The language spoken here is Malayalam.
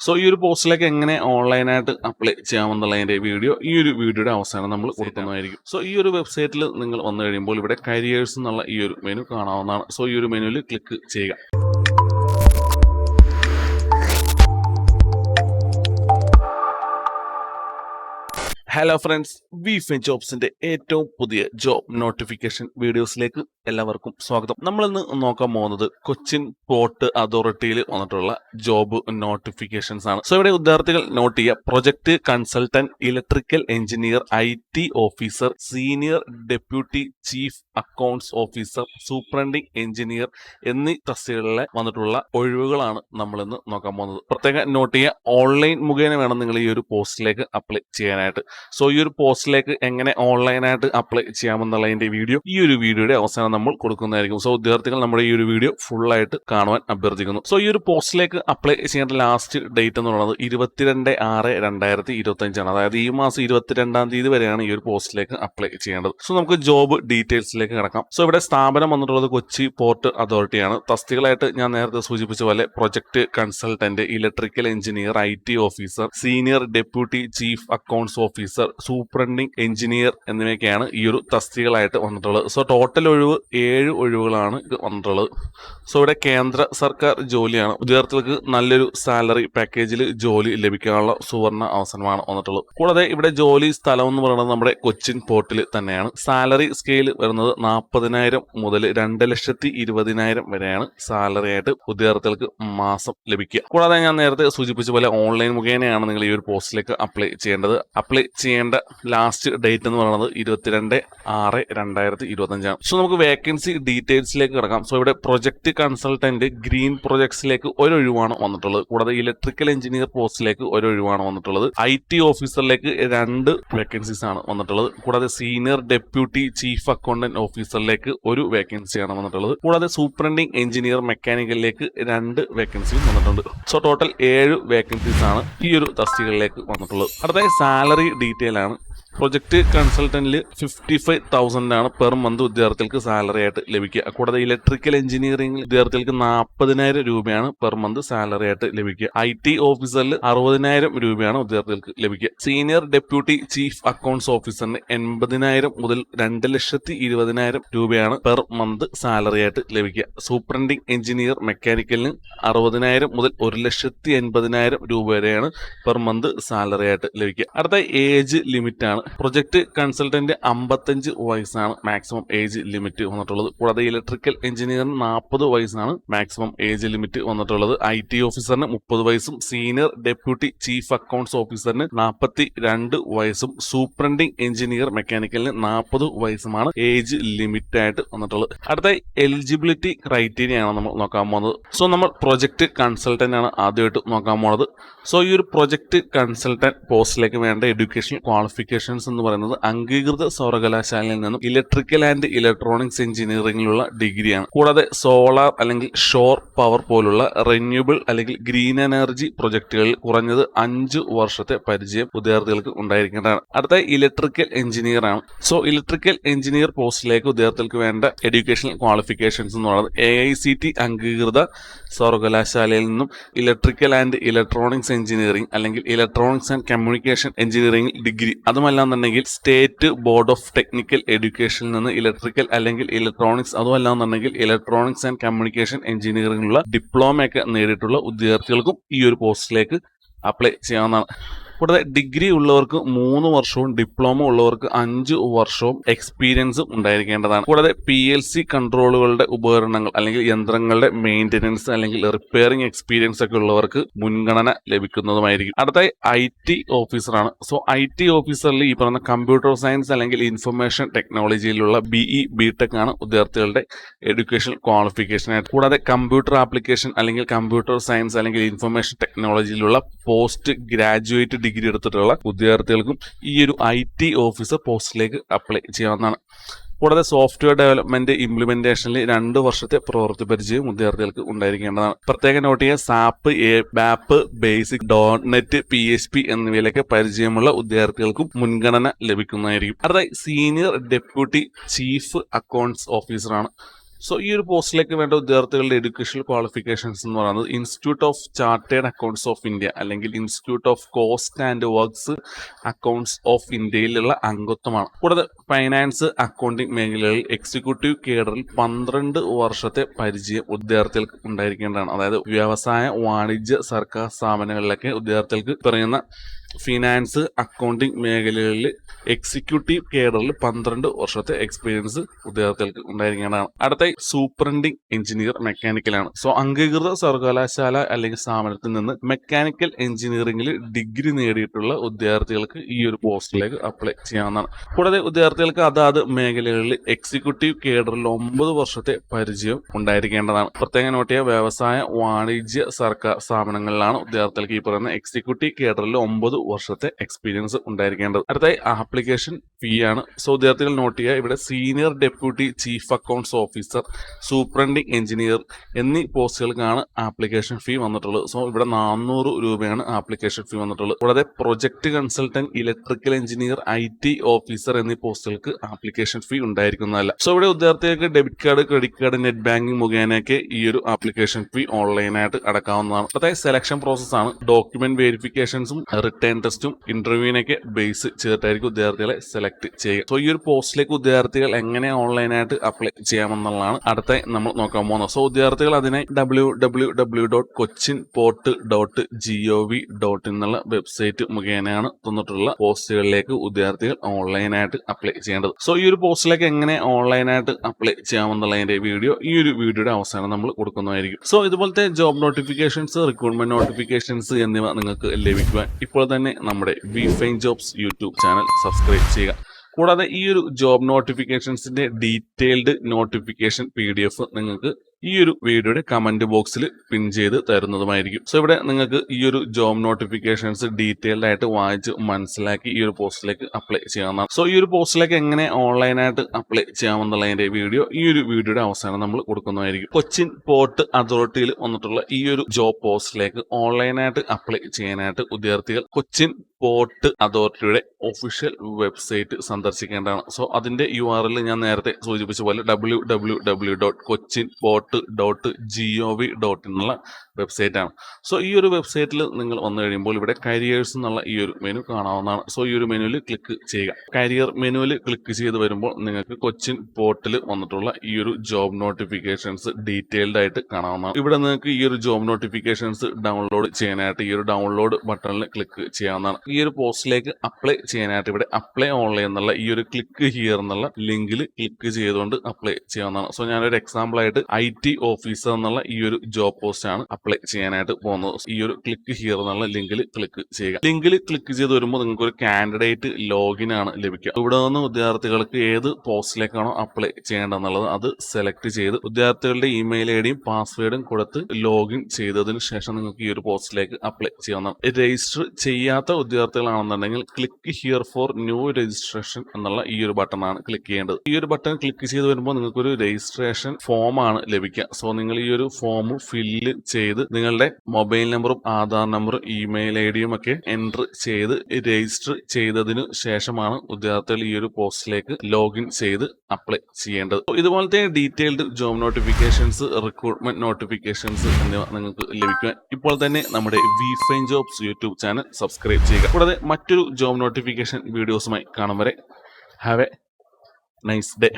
സോ ഈ ഒരു പോസ്റ്റിലേക്ക് എങ്ങനെ ഓൺലൈനായിട്ട് അപ്ലൈ ചെയ്യാമെന്നുള്ളതിന്റെ വീഡിയോ ഈ ഒരു വീഡിയോയുടെ അവസാനം നമ്മൾ കൊടുക്കുന്നതായിരിക്കും. സോ ഈ ഒരു വെബ്സൈറ്റിൽ നിങ്ങൾ വന്നു കഴിയുമ്പോൾ ഇവിടെ കരിയേഴ്സ് എന്നുള്ള ഈ ഒരു മെനു കാണാവുന്നതാണ്. സോ ഈ ഒരു മെനുവിൽ ക്ലിക്ക് ചെയ്യുക. ഹലോ ഫ്രണ്ട്സ് വി ഫെൻ ജോബ്സിന്റെ ഏറ്റവും പുതിയ ജോബ് നോട്ടിഫിക്കേഷൻ വീഡിയോസിലേക്ക് എല്ലാവർക്കും സ്വാഗതം. നമ്മൾ ഇന്ന് നോക്കാൻ പോകുന്നത് കൊച്ചിൻ പോർട്ട് അതോറിറ്റിയിൽ വന്നിട്ടുള്ള ജോബ് നോട്ടിഫിക്കേഷൻസ് ആണ്. സോ ഇവിടെ വിദ്യാർത്ഥികൾ നോട്ട് ചെയ്യുക. Project consultant electrical engineer I T officer senior deputy chief accounts officer superintending engineer എന്നീ തസ്തികളിലെ വന്നിട്ടുള്ള ഒഴിവുകളാണ് നമ്മൾ ഇന്ന് നോക്കാൻ പോകുന്നത്. പ്രത്യേകം നോട്ട് ചെയ്യുക. ഓൺലൈൻ മുഖേന വേണം നിങ്ങൾ ഈ ഒരു പോസ്റ്റിലേക്ക് അപ്ലൈ ചെയ്യാനായിട്ട്. സോ ഈ ഒരു പോസ്റ്റിലേക്ക് എങ്ങനെ ഓൺലൈനായിട്ട് അപ്ലൈ ചെയ്യാമെന്നുള്ളതിന്റെ വീഡിയോ ഈ ഒരു വീഡിയോയുടെ അവസാനം നമ്മൾ കൊടുക്കുന്നതായിരിക്കും. സോ വിദ്യാർത്ഥികൾ നമ്മുടെ ഈ ഒരു വീഡിയോ ഫുള്ളായിട്ട് കാണുവാൻ അഭ്യർത്ഥിക്കുന്നു. സോ ഈ ഒരു പോസ്റ്റിലേക്ക് അപ്ലൈ ചെയ്യേണ്ട ലാസ്റ്റ് ഡേറ്റ് എന്ന് പറയുന്നത് ഇരുപത്തിരണ്ട് ആറ് രണ്ടായിരത്തി ഇരുപത്തി അഞ്ചാണ് അതായത് ഈ മാസം ഇരുപത്തിരണ്ടാം തീയതി വരെയാണ് ഈ ഒരു പോസ്റ്റിലേക്ക് അപ്ലൈ ചെയ്യേണ്ടത്. സോ നമുക്ക് ജോബ് ഡീറ്റെയിൽസിലേക്ക് കിടക്കാം. സോ ഇവിടെ സ്ഥാപനം വന്നിട്ടുള്ളത് കൊച്ചി പോർട്ട് അതോറിറ്റിയാണ് തസ്തികളായിട്ട് ഞാൻ നേരത്തെ സൂചിപ്പിച്ച പോലെ project consultant electrical engineer I T officer senior deputy chief accounts officer superintending engineer എന്നിവയൊക്കെയാണ് ഈ ഒരു തസ്തികളായിട്ട് വന്നിട്ടുള്ളത്. സോ ടോട്ടൽ ഒഴിവ് ഏഴ് ഒഴിവുകളാണ് ഇത് വന്നിട്ടുള്ളത്. സോ ഇവിടെ കേന്ദ്ര സർക്കാർ ജോലിയാണ്. വിദ്യാർത്ഥികൾക്ക് നല്ലൊരു സാലറി പാക്കേജിൽ ജോലി ലഭിക്കാനുള്ള സുവർണ അവസരമാണ് വന്നിട്ടുള്ളത്. കൂടാതെ ഇവിടെ ജോലി സ്ഥലം എന്ന് പറയുന്നത് നമ്മുടെ കൊച്ചിൻ പോർട്ടിൽ തന്നെയാണ്. സാലറി സ്കെയിൽ വരുന്നത് നാൽപ്പതിനായിരം മുതൽ രണ്ട് ലക്ഷത്തി ഇരുപതിനായിരം വരെയാണ് സാലറി ആയിട്ട് വിദ്യാർത്ഥികൾക്ക് മാസം ലഭിക്കുക. കൂടാതെ ഞാൻ നേരത്തെ സൂചിപ്പിച്ച പോലെ ഓൺലൈൻ മുഖേനയാണ് നിങ്ങൾ ഈ ഒരു പോസ്റ്റിലേക്ക് അപ്ലൈ ചെയ്യേണ്ടത്. അപ്ലൈ ചെയ്യേണ്ട ലാസ്റ്റ് ഡേറ്റ് എന്ന് പറയുന്നത് ഇരുപത്തിരണ്ട് ആറ് രണ്ടായിരത്തി ഇരുപത്തഞ്ചാണ്. സോ നമുക്ക് വേക്കൻസി ഡീറ്റെയിൽസിലേക്ക് കിടക്കാം. സോ ഇവിടെ പ്രൊജക്ട് കൺസൾട്ടന്റ് ഗ്രീൻ പ്രൊജക്ട്സിലേക്ക് ഒരൊഴിവാണ് വന്നിട്ടുള്ളത്. കൂടാതെ ഇലക്ട്രിക്കൽ എഞ്ചിനീയർ പോസ്റ്റിലേക്ക് ഒരൊഴിവാണ് വന്നിട്ടുള്ളത്. ഐ ടി ഓഫീസറിലേക്ക് രണ്ട് വേക്കൻസീസ് ആണ് വന്നിട്ടുള്ളത്. കൂടാതെ സീനിയർ ഡെപ്യൂട്ടി ചീഫ് അക്കൗണ്ടന്റ് ഓഫീസറിലേക്ക് ഒരു വേക്കൻസിയാണ് വന്നിട്ടുള്ളത്. കൂടാതെ സൂപ്രണ്ടിംഗ് എഞ്ചിനീയർ മെക്കാനിക്കലിലേക്ക് രണ്ട് വേക്കൻസിയും വന്നിട്ടുണ്ട്. സോ ടോട്ടൽ ഏഴ് വേക്കൻസീസ് ആണ് ഈ ഒരു തസ്തികകളിലേക്ക് വന്നിട്ടുള്ളത്. അടുത്ത സാലറി ഡീറ്റെയിൽ ആണ്. പ്രൊജക്ട് കൺസൾട്ടന്റിൽ ഫിഫ്റ്റി ഫൈവ് തൗസൻഡ് ആണ് പെർ മന്ത് വിദ്യാർത്ഥികൾക്ക് സാലറി ആയിട്ട് ലഭിക്കുക. കൂടാതെ ഇലക്ട്രിക്കൽ എഞ്ചിനീയറിംഗ് വിദ്യാർത്ഥികൾക്ക് നാൽപ്പതിനായിരം രൂപയാണ് പെർ മന്ത് സാലറി ആയിട്ട് ലഭിക്കുക. ഐ ടി ഓഫീസറിൽ അറുപതിനായിരം രൂപയാണ് വിദ്യാർത്ഥികൾക്ക് ലഭിക്കുക. സീനിയർ ഡെപ്യൂട്ടി ചീഫ് അക്കൗണ്ട്സ് ഓഫീസറിന് എൺപതിനായിരം മുതൽ രണ്ട് ലക്ഷത്തി ഇരുപതിനായിരം രൂപയാണ് പെർ മന്ത് സാലറി ആയിട്ട് ലഭിക്കുക. സൂപ്രണ്ടിംഗ് എഞ്ചിനീയർ മെക്കാനിക്കലിന് അറുപതിനായിരം മുതൽ ഒരു ലക്ഷത്തി എൺപതിനായിരം രൂപ വരെയാണ് പെർ മന്ത് സാലറി ആയിട്ട് ലഭിക്കുക. അടുത്ത ഏജ് ലിമിറ്റ് ആണ് പ്രൊജക്ട് കൺസൾട്ടന്റ് അമ്പത്തഞ്ച് വയസ്സാണ് മാക്സിമം ഏജ് ലിമിറ്റ് വന്നിട്ടുള്ളത്. കൂടാതെ ഇലക്ട്രിക്കൽ എഞ്ചിനീയറിന് നാൽപ്പത് വയസ്സാണ് മാക്സിമം ഏജ് ലിമിറ്റ് വന്നിട്ടുള്ളത്. ഐ ടി ഓഫീസറിന് മുപ്പത് വയസ്സും സീനിയർ ഡെപ്യൂട്ടി ചീഫ് അക്കൗണ്ട്സ് ഓഫീസറിന് നാൽപ്പത്തി രണ്ട് വയസ്സും സൂപ്രണ്ടിംഗ് എഞ്ചിനീയർ മെക്കാനിക്കലിന് നാൽപ്പത് വയസ്സുമാണ് ഏജ് ലിമിറ്റ് ആയിട്ട് വന്നിട്ടുള്ളത്. അടുത്ത എലിജിബിലിറ്റി ക്രൈറ്റീരിയ ആണ് നമ്മൾ നോക്കാൻ പോകുന്നത്. സോ നമ്മൾ പ്രൊജക്ട് കൺസൾട്ടന്റ് ആണ് ആദ്യമായിട്ട് നോക്കാൻ പോകുന്നത്. സോ ഈ ഒരു പ്രൊജക്ട് കൺസൾട്ടന്റ് പോസ്റ്റിലേക്ക് വേണ്ട എഡ്യൂക്കേഷൻ ക്വാളിഫിക്കേഷൻസ് എന്ന് പറയുന്നത് അംഗീകൃത സർവകലാശാലയിൽ നിന്നും ഇലക്ട്രിക്കൽ ആൻഡ് ഇലക്ട്രോണിക്സ് എഞ്ചിനീയറിംഗിലുള്ള ഡിഗ്രിയാണ് കൂടാതെ സോളാർ അല്ലെങ്കിൽ ഷോർ പവർ പോലുള്ള റിന്യൂബിൾ അല്ലെങ്കിൽ ഗ്രീൻ എനർജി പ്രൊജക്ടുകളിൽ കുറഞ്ഞത് അഞ്ച് വർഷത്തെ പരിചയം വിദ്യാർത്ഥികൾക്ക് ഉണ്ടായിരിക്കേണ്ടതാണ്. അടുത്ത ഇലക്ട്രിക്കൽ എഞ്ചിനീയർ ആണ്. സോ ഇലക്ട്രിക്കൽ എഞ്ചിനീയർ പോസ്റ്റിലേക്ക് വിദ്യാർത്ഥികൾക്ക് വേണ്ട എഡ്യൂക്കേഷണൽ ക്വാളിഫിക്കേഷൻസ് എന്ന് പറയുന്നത് എ ഐ സി ടി അംഗീകൃത സർവകലാശാലയിൽ നിന്നും ഇലക്ട്രിക്കൽ ആൻഡ് ഇലക്ട്രോണിക്സ് എഞ്ചിനീയറിംഗ് അല്ലെങ്കിൽ electronics and communication engineering degree അതുമല്ലാന്നുണ്ടെങ്കിൽ state board of technical എഡ്യൂക്കേഷനിൽ നിന്ന് ഇലക്ട്രിക്കൽ അല്ലെങ്കിൽ ഇലക്ട്രോണിക്സ് അതുമല്ലാന്നുണ്ടെങ്കിൽ ഇലക്ട്രോണിക്സ് ആൻഡ് കമ്മ്യൂണിക്കേഷൻ എഞ്ചിനീയറിംഗിലുള്ള ഡിപ്ലോമയൊക്കെ നേടിയിട്ടുള്ള ഉദ്യോഗാർത്ഥികൾക്കും ഈ ഒരു പോസ്റ്റിലേക്ക് അപ്ലൈ ചെയ്യാവുന്നതാണ്. കൂടാതെ ഡിഗ്രി ഉള്ളവർക്ക് മൂന്ന് വർഷവും ഡിപ്ലോമ ഉള്ളവർക്ക് അഞ്ച് വർഷവും എക്സ്പീരിയൻസും ഉണ്ടായിരിക്കേണ്ടതാണ്. കൂടാതെ പി എൽ സി കൺട്രോളുകളുടെ ഉപകരണങ്ങൾ അല്ലെങ്കിൽ യന്ത്രങ്ങളുടെ മെയിന്റനൻസ് അല്ലെങ്കിൽ റിപ്പയറിംഗ് എക്സ്പീരിയൻസ് ഒക്കെ ഉള്ളവർക്ക് മുൻഗണന ലഭിക്കുന്നതുമായിരിക്കും. അടുത്തായി ഐ ടി ഓഫീസറാണ് സോ ഐ ടി ഓഫീസറിൽ ഈ പറയുന്ന കമ്പ്യൂട്ടർ സയൻസ് അല്ലെങ്കിൽ ഇൻഫർമേഷൻ ടെക്നോളജിയിലുള്ള ബിഇ ബി ടെക് ആണ് വിദ്യാർത്ഥികളുടെ എഡ്യൂക്കേഷൻ ക്വാളിഫിക്കേഷൻ ആയിട്ട്. കൂടാതെ കമ്പ്യൂട്ടർ ആപ്ലിക്കേഷൻ അല്ലെങ്കിൽ കമ്പ്യൂട്ടർ സയൻസ് അല്ലെങ്കിൽ ഇൻഫർമേഷൻ ടെക്നോളജിയിലുള്ള പോസ്റ്റ് ഗ്രാജുവേറ്റ് ഡിഗ്രി എടുത്തിട്ടുള്ള വിദ്യാർത്ഥികൾക്കും ഈ ഒരു ഐ ടി ഓഫീസർ പോസ്റ്റിലേക്ക് അപ്ലൈ ചെയ്യാവുന്നതാണ്. കൂടാതെ സോഫ്റ്റ്വെയർ ഡെവലപ്മെന്റ് ഇംപ്ലിമെന്റേഷനിൽ രണ്ട് വർഷത്തെ പ്രവൃത്തി പരിചയം വിദ്യാർത്ഥികൾക്ക് ഉണ്ടായിരിക്കേണ്ടതാണ്. പ്രത്യേകം നോട്ട് ചെയ്യുക SAP ABAP basic dot net P H P എന്നിവയിലൊക്കെ പരിചയമുള്ള വിദ്യാർത്ഥികൾക്കും മുൻഗണന ലഭിക്കുന്നതായിരിക്കും. അടുത്തായി സീനിയർ ഡെപ്യൂട്ടി ചീഫ് അക്കൗണ്ട്സ് ഓഫീസറാണ് സോ ഈ ഒരു പോസ്റ്റിലേക്ക് വേണ്ട വിദ്യാർത്ഥികളുടെ എഡ്യൂക്കേഷണൽ ക്വാളിഫിക്കേഷൻസ് എന്ന് പറയുന്നത് Institute of Chartered Accounts of India അല്ലെങ്കിൽ Institute of Cost and Works Accounts of ഇന്ത്യയിലുള്ള അംഗത്വമാണ്. കൂടാതെ ഫൈനാൻസ് അക്കൗണ്ടിംഗ് മേഖലകളിൽ എക്സിക്യൂട്ടീവ് കേഡറിൽ പന്ത്രണ്ട് വർഷത്തെ പരിചയം വിദ്യാർത്ഥികൾക്ക് ഉണ്ടായിരിക്കേണ്ടതാണ്. അതായത് വ്യവസായ വാണിജ്യ സർക്കാർ സ്ഥാപനങ്ങളിലൊക്കെ വിദ്യാർത്ഥികൾക്ക് പറയുന്ന ഫിനാൻസ് അക്കൗണ്ടിംഗ് മേഖലകളിൽ എക്സിക്യൂട്ടീവ് കേഡറിൽ പന്ത്രണ്ട് വർഷത്തെ എക്സ്പീരിയൻസ് ഉദ്യോഗാർത്ഥികൾക്ക് ഉണ്ടായിരിക്കേണ്ടതാണ്. അടുത്ത സൂപ്രണ്ടിംഗ് എഞ്ചിനീയർ മെക്കാനിക്കലാണ്. സോ അംഗീകൃത സർവകലാശാല അല്ലെങ്കിൽ സ്ഥാപനത്തിൽ നിന്ന് മെക്കാനിക്കൽ എഞ്ചിനീയറിംഗിൽ ഡിഗ്രി നേടിയിട്ടുള്ള ഉദ്യോഗാർത്ഥികൾക്ക് ഈ ഒരു പോസ്റ്റിലേക്ക് അപ്ലൈ ചെയ്യാവുന്നതാണ്. കൂടാതെ ഉദ്യോഗാർത്ഥികൾക്ക് അതാത് മേഖലകളിൽ എക്സിക്യൂട്ടീവ് കേഡറിൽ ഒമ്പത് വർഷത്തെ പരിചയം ഉണ്ടായിരിക്കേണ്ടതാണ്. പ്രത്യേകം നോട്ട് ചെയ്യുക വ്യവസായ വാണിജ്യ സർക്കാർ സ്ഥാപനങ്ങളിലാണ് ഉദ്യോഗാർത്ഥികൾക്ക് ഈ പറയുന്ന എക്സിക്യൂട്ടീവ് കേഡറിൽ ഒമ്പത് വർഷത്തെ എക്സ്പീരിയൻസ് ഉണ്ടായിരിക്കേണ്ടത്. അടുത്തായി ആപ്ലിക്കേഷൻ ഫീ ആണ്. സോ വിദ്യാർത്ഥികൾ നോട്ട് ചെയ്യുക ഇവിടെ senior deputy chief accounts officer superintending engineer എന്നീ പോസ്റ്റുകൾക്കാണ് ആപ്ലിക്കേഷൻ ഫീ വന്നിട്ടുള്ളത്. സോ ഇവിടെ നാനൂറ് രൂപയാണ് ആപ്ലിക്കേഷൻ ഫീ വന്നിട്ടുള്ളത്. കൂടാതെ project consultant electrical engineer I T officer എന്നീ പോസ്റ്റുകൾക്ക് ആപ്ലിക്കേഷൻ ഫീ ഉണ്ടായിരിക്കുന്നതല്ല. സോ ഇവിടെ വിദ്യാർത്ഥികൾക്ക് debit card credit card net banking മുഖേനയൊക്കെ ഈ ഒരു ആപ്ലിക്കേഷൻ ഫീ ഓൺലൈനായിട്ട് അടക്കാവുന്നതാണ്. അതായത് സെലക്ഷൻ പ്രോസസ്സാണ് ഡോക്യുമെന്റ് വെരിഫിക്കേഷൻസും റിട്ടേൺ ടെസ്റ്റും ഇന്റർവ്യൂവിനൊക്കെ ബേസ് ചെയ്തിട്ടായിരിക്കും വിദ്യാർത്ഥികളെ സെലക്ട് ചെയ്യുക. സോ ഈ ഒരു പോസ്റ്റിലേക്ക് വിദ്യാർത്ഥികൾ എങ്ങനെ ഓൺലൈനായിട്ട് അപ്ലൈ ചെയ്യാമെന്നുള്ളതാണ് അടുത്ത നമ്മൾ നോക്കാൻ പോകുന്നത്. സോ വിദ്യാർത്ഥികൾ അതിനെ W W W dot Cochin port dot G O V dot എന്നുള്ള വെബ്സൈറ്റ് മുഖേനയാണ് തന്നിട്ടുള്ള പോസ്റ്റുകളിലേക്ക് വിദ്യാർത്ഥികൾ ഓൺലൈനായിട്ട് അപ്ലൈ ചെയ്യേണ്ടത്. സോ ഈ ഒരു പോസ്റ്റിലേക്ക് എങ്ങനെ ഓൺലൈനായിട്ട് അപ്ലൈ ചെയ്യാമെന്നുള്ളതിന്റെ വീഡിയോ ഈ ഒരു വീഡിയോയുടെ അവസാനം നമ്മൾ കൊടുക്കുന്നതായിരിക്കും. സോ ഇതുപോലത്തെ ജോബ് നോട്ടിഫിക്കേഷൻസ് റിക്രൂട്ട്മെന്റ് നോട്ടിഫിക്കേഷൻസ് എന്നിവ നിങ്ങൾക്ക് ലഭിക്കുവാൻ ഇപ്പോൾ തന്നെ നമ്മുടെ we find jobs YouTube channel subscribe ചെയ്യുക. കൂടാതെ ഈ ഒരു ജോബ് നോട്ടിഫിക്കേഷൻസിന്റെ ഡീറ്റെയിൽഡ് നോട്ടിഫിക്കേഷൻ പി നിങ്ങൾക്ക് ഈ ഒരു വീഡിയോയുടെ കമന്റ് ബോക്സിൽ പിൻ ചെയ്ത് തരുന്നതുമായിരിക്കും. സോ ഇവിടെ നിങ്ങൾക്ക് ഈ ഒരു ജോബ് നോട്ടിഫിക്കേഷൻസ് ഡീറ്റെയിൽഡ് ആയിട്ട് വായിച്ച് മനസ്സിലാക്കി ഈ ഒരു പോസ്റ്റിലേക്ക് അപ്ലൈ ചെയ്യാവുന്നതാണ്. സോ ഈ ഒരു പോസ്റ്റിലേക്ക് എങ്ങനെ ഓൺലൈനായിട്ട് അപ്ലൈ ചെയ്യാമെന്നുള്ളതിന്റെ വീഡിയോ ഈ ഒരു വീഡിയോയുടെ അവസാനം നമ്മൾ കൊടുക്കുന്നതായിരിക്കും. കൊച്ചിൻ പോർട്ട് അതോറിറ്റിയിൽ വന്നിട്ടുള്ള ഈ ഒരു ജോബ് പോസ്റ്റിലേക്ക് ഓൺലൈനായിട്ട് അപ്ലൈ ചെയ്യാനായിട്ട് വിദ്യാർത്ഥികൾ കൊച്ചിൻ പോർട്ട് അതോറിറ്റിയുടെ ഒഫീഷ്യൽ വെബ്സൈറ്റ് സന്ദർശിക്കേണ്ടതാണ്. സോ അതിന്റെ യു ആർ എൽ ഞാൻ നേരത്തെ സൂചിപ്പിച്ച പോലെ W W W dot Cochin port dot dot G O V dot എന്നുള്ള വെബ്സൈറ്റ് ആണ്. സോ ഈ ഒരു വെബ്സൈറ്റിൽ നിങ്ങൾ വന്നു കഴിയുമ്പോൾ ഇവിടെ കരിയേഴ്സ് എന്നുള്ള ഈ ഒരു മെനു കാണാവുന്നതാണ്. സോ ഈ ഒരു മെനുവിൽ ക്ലിക്ക് ചെയ്യുക. കരിയർ മെനുവിൽ ക്ലിക്ക് ചെയ്ത് വരുമ്പോൾ നിങ്ങൾക്ക് കൊച്ചിൻ പോർട്ടിൽ വന്നിട്ടുള്ള ഈ ഒരു ജോബ് നോട്ടിഫിക്കേഷൻസ് ഡീറ്റെയിൽഡ് ആയിട്ട് കാണാവുന്നതാണ്. ഇവിടെ നിങ്ങൾക്ക് ഈ ഒരു ജോബ് നോട്ടിഫിക്കേഷൻസ് ഡൗൺലോഡ് ചെയ്യാനായിട്ട് ഈ ഒരു ഡൗൺലോഡ് ബട്ടണിൽ ക്ലിക്ക് ചെയ്യാവുന്നതാണ്. ഈ ഒരു പോസ്റ്റിലേക്ക് അപ്ലൈ ചെയ്യാനായിട്ട് ഇവിടെ അപ്ലൈ ഓൺലൈൻ എന്നുള്ള ഈ ഒരു ക്ലിക്ക് ഹിയർ എന്നുള്ള ലിങ്കിൽ ക്ലിക്ക് ചെയ്തുകൊണ്ട് അപ്ലൈ ചെയ്യാവുന്നതാണ്. സോ ഞാനൊരു എക്സാമ്പിൾ ആയിട്ട് ഐ ടി ഓഫീസർ എന്നുള്ള ഈ ഒരു ജോബ് പോസ്റ്റ് ആണ് അപ്ലൈ ചെയ്യാനായിട്ട് പോകുന്നത്. ഈ ഒരു ക്ലിക്ക് ഹിയർ എന്നുള്ള ലിങ്കിൽ ക്ലിക്ക് ചെയ്യുക. ലിങ്കിൽ ക്ലിക്ക് ചെയ്ത് വരുമ്പോൾ നിങ്ങൾക്ക് ഒരു കാൻഡിഡേറ്റ് ലോഗിൻ ആണ് ലഭിക്കുക. ഇവിടെ നിന്ന് വിദ്യാർത്ഥികൾക്ക് ഏത് പോസ്റ്റിലേക്കാണോ അപ്ലൈ ചെയ്യേണ്ടതെന്നുള്ളത് അത് സെലക്ട് ചെയ്ത് വിദ്യാർത്ഥികളുടെ ഇമെയിൽ ഐ ഡിയും പാസ്വേഡും കൊടുത്ത് ലോഗിൻ ചെയ്തതിന് ശേഷം നിങ്ങൾക്ക് ഈ ഒരു പോസ്റ്റിലേക്ക് അപ്ലൈ ചെയ്യാവുന്നതാണ്. രജിസ്റ്റർ ചെയ്യാത്ത വിദ്യാർത്ഥികളാണെന്നുണ്ടെങ്കിൽ click here for new registration എന്നുള്ള ഈ ഒരു ബട്ടൺ ആണ് ക്ലിക്ക് ചെയ്യേണ്ടത്. ഈ ഒരു ബട്ടൺ ക്ലിക്ക് ചെയ്ത് വരുമ്പോൾ നിങ്ങൾക്ക് ഒരു രജിസ്ട്രേഷൻ ഫോം ആണ് ലഭിക്കുക സോ നിങ്ങൾ ഈ ഒരു ഫോം ഫില്ല് ചെയ്ത് നിങ്ങളുടെ മൊബൈൽ നമ്പറും ആധാർ നമ്പറും ഇമെയിൽ ഐ ഡിയും ഒക്കെ എന്റർ ചെയ്ത് രജിസ്റ്റർ ചെയ്തതിനു ശേഷമാണ് ഉദ്യോഗാർത്ഥികൾ ഈ ഒരു പോസ്റ്റിലേക്ക് ലോഗിൻ ചെയ്ത് അപ്ലൈ ചെയ്യേണ്ടത്. ഇതുപോലത്തെ detailed job notifications recruitment notifications എന്നിവ നിങ്ങൾക്ക് ലഭിക്കുവാൻ ഇപ്പോൾ തന്നെ നമ്മുടെ V fine jobs YouTube channel subscribe ചെയ്യുക. കൂടാതെ മറ്റൊരു ജോബ് നോട്ടിഫിക്കേഷൻ വീഡിയോസുമായി കാണും വരെ. Have A nice day